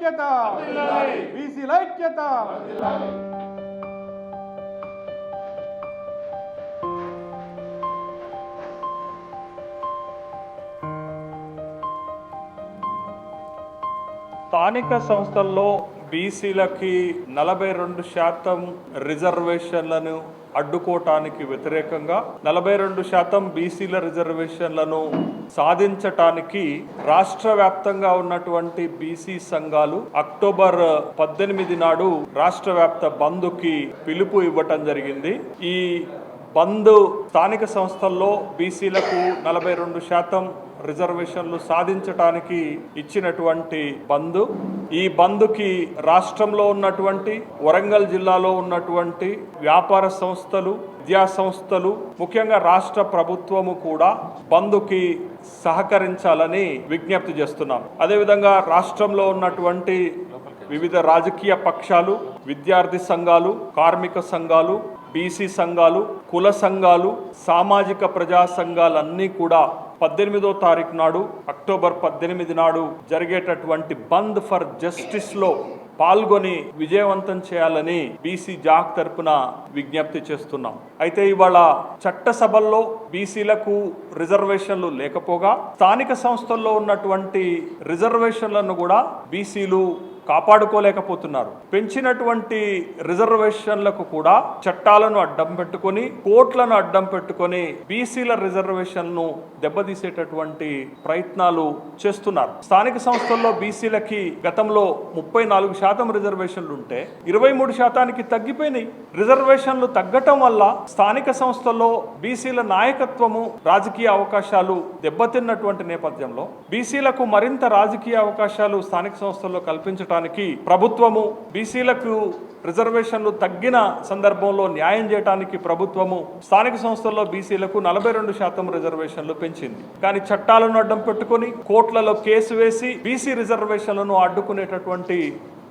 ఐక్యత. బీసీల ఐక్యత. స్థానిక సంస్థల్లో బీసీలకి నలభై రెండు శాతం రిజర్వేషన్లను అడ్డుకోవటానికి వ్యతిరేకంగా నలభై రెండు శాతం బీసీల రిజర్వేషన్లను సాధించటానికి రాష్ట్ర వ్యాప్తంగా ఉన్నటువంటి బీసీ సంఘాలు అక్టోబర్ పద్దెనిమిది నాడు రాష్ట్ర వ్యాప్త బంద్కి పిలుపు ఇవ్వటం జరిగింది. ఈ బంద్ స్థానిక సంస్థల్లో బీసీలకు నలభై రెండు శాతం రిజర్వేషన్లు సాధించటానికి ఇచ్చినటువంటి బంద్. ఈ బంద్కి రాష్ట్రంలో ఉన్నటువంటి వరంగల్ జిల్లాలో ఉన్నటువంటి వ్యాపార సంస్థలు విద్యా సంస్థలు ముఖ్యంగా రాష్ట్ర ప్రభుత్వము కూడా బంద్కి సహకరించాలని విజ్ఞప్తి చేస్తున్నాం. అదేవిధంగా రాష్ట్రంలో ఉన్నటువంటి వివిధ రాజకీయ పక్షాలు విద్యార్థి సంఘాలు కార్మిక సంఘాలు బీసీ సంఘాలు కుల సంఘాలు సామాజిక ప్రజా సంఘాలన్నీ కూడా పద్దెనిమిదో తారీఖు నాడు అక్టోబర్ పద్దెనిమిది నాడు జరిగేటటువంటి బంద్ ఫర్ జస్టిస్లో పాల్గొని విజయవంతం చేయాలని బీసీ జాక్ తరపున విజ్ఞప్తి చేస్తున్నాం. అయితే ఇవాళ చట్టసభల్లో బీసీలకు రిజర్వేషన్లు లేకపోగా స్థానిక సంస్థల్లో ఉన్నటువంటి రిజర్వేషన్లను కూడా బీసీలు కాపాడుకోలేకపోతున్నారు. పెంచినటువంటి రిజర్వేషన్లకు కూడా చట్టాలను అడ్డం పెట్టుకొని కోట్లను అడ్డం పెట్టుకొని బీసీల రిజర్వేషన్ను దెబ్బతీసేటటువంటి ప్రయత్నాలు చేస్తున్నారు. స్థానిక సంస్థల్లో బీసీలకి గతంలో ముప్పై నాలుగు శాతం రిజర్వేషన్లు ఉంటే ఇరవై మూడు శాతానికి తగ్గిపోయినాయి. రిజర్వేషన్లు తగ్గటం వల్ల స్థానిక సంస్థల్లో బీసీల నాయకత్వము రాజకీయ అవకాశాలు దెబ్బతిన్నటువంటి నేపథ్యంలో బీసీలకు మరింత రాజకీయ అవకాశాలు స్థానిక సంస్థల్లో కల్పించడానికి ప్రభుత్వము బీసీలకు రిజర్వేషన్లు తగ్గిన సందర్భంలో న్యాయం చేయడానికి ప్రభుత్వము స్థానిక సంస్థల్లో బీసీలకు నలభై రెండు శాతం రిజర్వేషన్లు పెంచింది. కానీ చట్టాలను అడ్డం పెట్టుకొని కోర్టులలో కేసు వేసి బీసీ రిజర్వేషన్లను అడ్డుకునేటటువంటి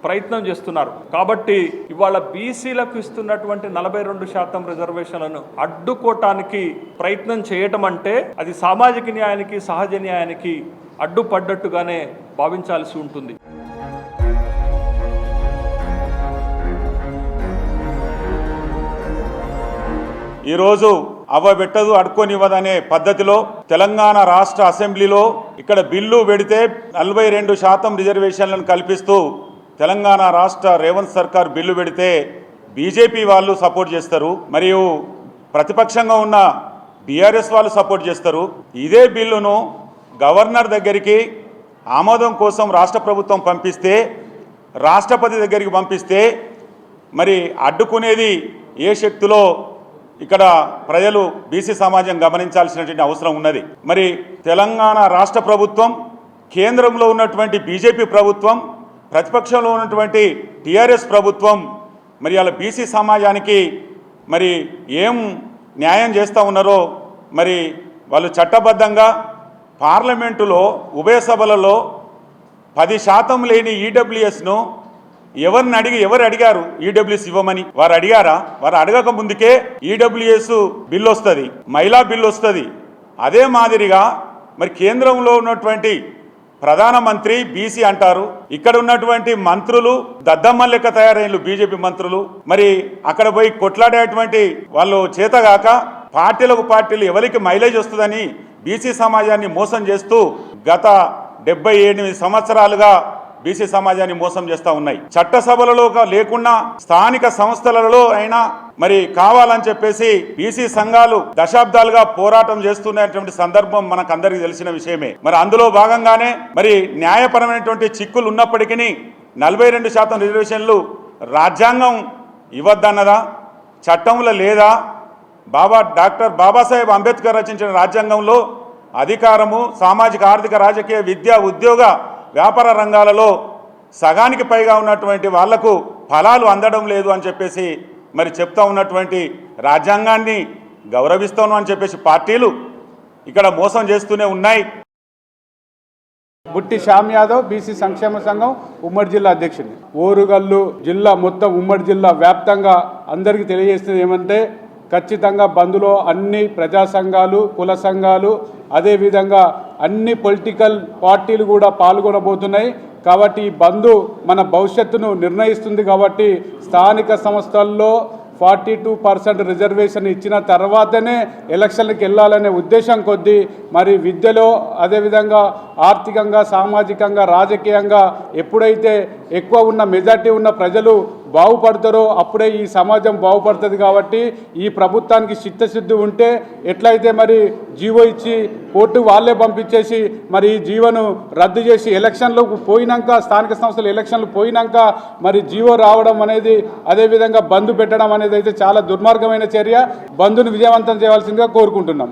ప్రయత్నం చేస్తున్నారు. కాబట్టి ఇవాళ బీసీలకు ఇస్తున్నటువంటి నలభై రెండు శాతం రిజర్వేషన్లను అడ్డుకోవటానికి ప్రయత్నం చేయటం అంటే అది సామాజిక న్యాయానికి సహజ న్యాయానికి అడ్డుపడ్డట్టుగానే భావించాల్సి ఉంటుంది. ఈరోజు అవ్వబెట్టదు అడుక్కోనివ్వదనే పద్ధతిలో తెలంగాణ రాష్ట్ర అసెంబ్లీలో ఇక్కడ బిల్లు పెడితే నలభై రెండు శాతం రిజర్వేషన్లను కల్పిస్తూ తెలంగాణ రాష్ట్ర రేవంత్ సర్కార్ బిల్లు పెడితే బీజేపీ వాళ్ళు సపోర్ట్ చేస్తారు మరియు ప్రతిపక్షంగా ఉన్న బీఆర్ఎస్ వాళ్ళు సపోర్ట్ చేస్తారు. ఇదే బిల్లును గవర్నర్ దగ్గరికి ఆమోదం కోసం రాష్ట్ర ప్రభుత్వం పంపిస్తే రాష్ట్రపతి దగ్గరికి పంపిస్తే మరి అడ్డుకునేది ఏ శక్తిలో ఇక్కడ ప్రజలు బీసీ సమాజం గమనించాల్సినటువంటి అవసరం ఉన్నది. మరి తెలంగాణ రాష్ట్ర ప్రభుత్వం కేంద్రంలో ఉన్నటువంటి బీజేపీ ప్రభుత్వం ప్రతిపక్షంలో ఉన్నటువంటి టీఆర్ఎస్ ప్రభుత్వం మరి అలా బీసీ సమాజానికి మరి ఏం న్యాయం చేస్తూ ఉన్నారో మరి వాళ్ళు చట్టబద్ధంగా పార్లమెంటులో ఉభయ సభలలో పది శాతం లేని ఈడబ్ల్యూఎస్ను ఎవరిని అడిగి ఎవరు అడిగారు? ఈడబ్ల్యూఎస్ ఇవ్వమని. వారు అడిగారా? వారు అడగక ముందుకే ఈడబ్ల్యూఎస్ బిల్ వస్తుంది మహిళా బిల్ వస్తుంది. అదే మాదిరిగా మరి కేంద్రంలో ఉన్నటువంటి ప్రధానమంత్రి బీసీ అంటారు ఇక్కడ ఉన్నటువంటి మంత్రులు దద్దమ్మ లెక్క తయారైన బీజేపీ మంత్రులు. మరి అక్కడ పోయి కొట్లాడేటువంటి వాళ్ళు చేతగాక పార్టీలకు పార్టీలు ఎవరికి మైలేజ్ వస్తుందని బీసీ సమాజాన్ని మోసం చేస్తూ గత డెబ్బై ఎనిమిది సంవత్సరాలుగా బీసీ సమాజాన్ని మోసం చేస్తూ ఉన్నాయి. చట్టసభలలో లేకుండా స్థానిక సంస్థలలో అయినా మరి కావాలని చెప్పేసి బీసీ సంఘాలు దశాబ్దాలుగా పోరాటం చేస్తున్నటువంటి సందర్భం మనకు అందరికి తెలిసిన విషయమే. మరి అందులో భాగంగానే మరి న్యాయపరమైనటువంటి చిక్కులు ఉన్నప్పటికీ నలభై రెండు శాతం రిజర్వేషన్లు రాజ్యాంగం ఇవ్వద్దన్నదా? చట్టంలో లేదా? బాబా డాక్టర్ బాబాసాహెబ్ అంబేద్కర్ రచించిన రాజ్యాంగంలో అధికారము సామాజిక ఆర్థిక రాజకీయ విద్య ఉద్యోగ వ్యాపార రంగాలలో సగానికి పైగా ఉన్నటువంటి వాళ్ళకు ఫలాలు అందడం లేదు అని చెప్పేసి మరి చెప్తా ఉన్నటువంటి రాజ్యాంగాన్ని గౌరవిస్తాను అని చెప్పేసి పార్టీలు ఇక్కడ మోసం చేస్తూనే ఉన్నాయి. బుట్టి శ్యామ్ యాదవ్ బీసీ సంక్షేమ సంఘం ఉమ్మడి జిల్లా అధ్యక్షుడిని. ఓరుగల్లు జిల్లా మొత్తం ఉమ్మడి జిల్లా వ్యాప్తంగా అందరికీ తెలియజేస్తుంది ఏమంటే ఖచ్చితంగా బంద్లో అన్ని ప్రజా సంఘాలు కుల సంఘాలు అదేవిధంగా అన్ని పొలిటికల్ పార్టీలు కూడా పాల్గొనబోతున్నాయి. కాబట్టి ఈ బంధు మన భవిష్యత్తును నిర్ణయిస్తుంది కాబట్టి స్థానిక సంస్థల్లో ఫార్టీ టూ పర్సెంట్ రిజర్వేషన్ ఇచ్చిన తర్వాతనే ఎలక్షన్లకు వెళ్ళాలనే ఉద్దేశం కొద్దీ మరి విద్యలో అదేవిధంగా ఆర్థికంగా సామాజికంగా రాజకీయంగా ఎప్పుడైతే ఎక్కువ ఉన్న మెజార్టీ ఉన్న ప్రజలు బాగుపడతారో అప్పుడే ఈ సమాజం బాగుపడుతుంది కాబట్టి ఈ ప్రభుత్వానికి చిత్తశుద్ధి ఉంటే ఎట్లయితే మరి జీవో ఇచ్చి కోర్టు వాళ్ళే పంపించేసి మరి ఈ జీవోను రద్దు చేసి ఎలక్షన్లు పోయినాక స్థానిక సంస్థలు ఎలక్షన్లు పోయినాక మరి జీవో రావడం అనేది అదేవిధంగా బంద్ పెట్టడం అనేది అయితే చాలా దుర్మార్గమైన చర్య. బంద్ను విజయవంతం చేయవలసిందిగా కోరుకుంటున్నాం.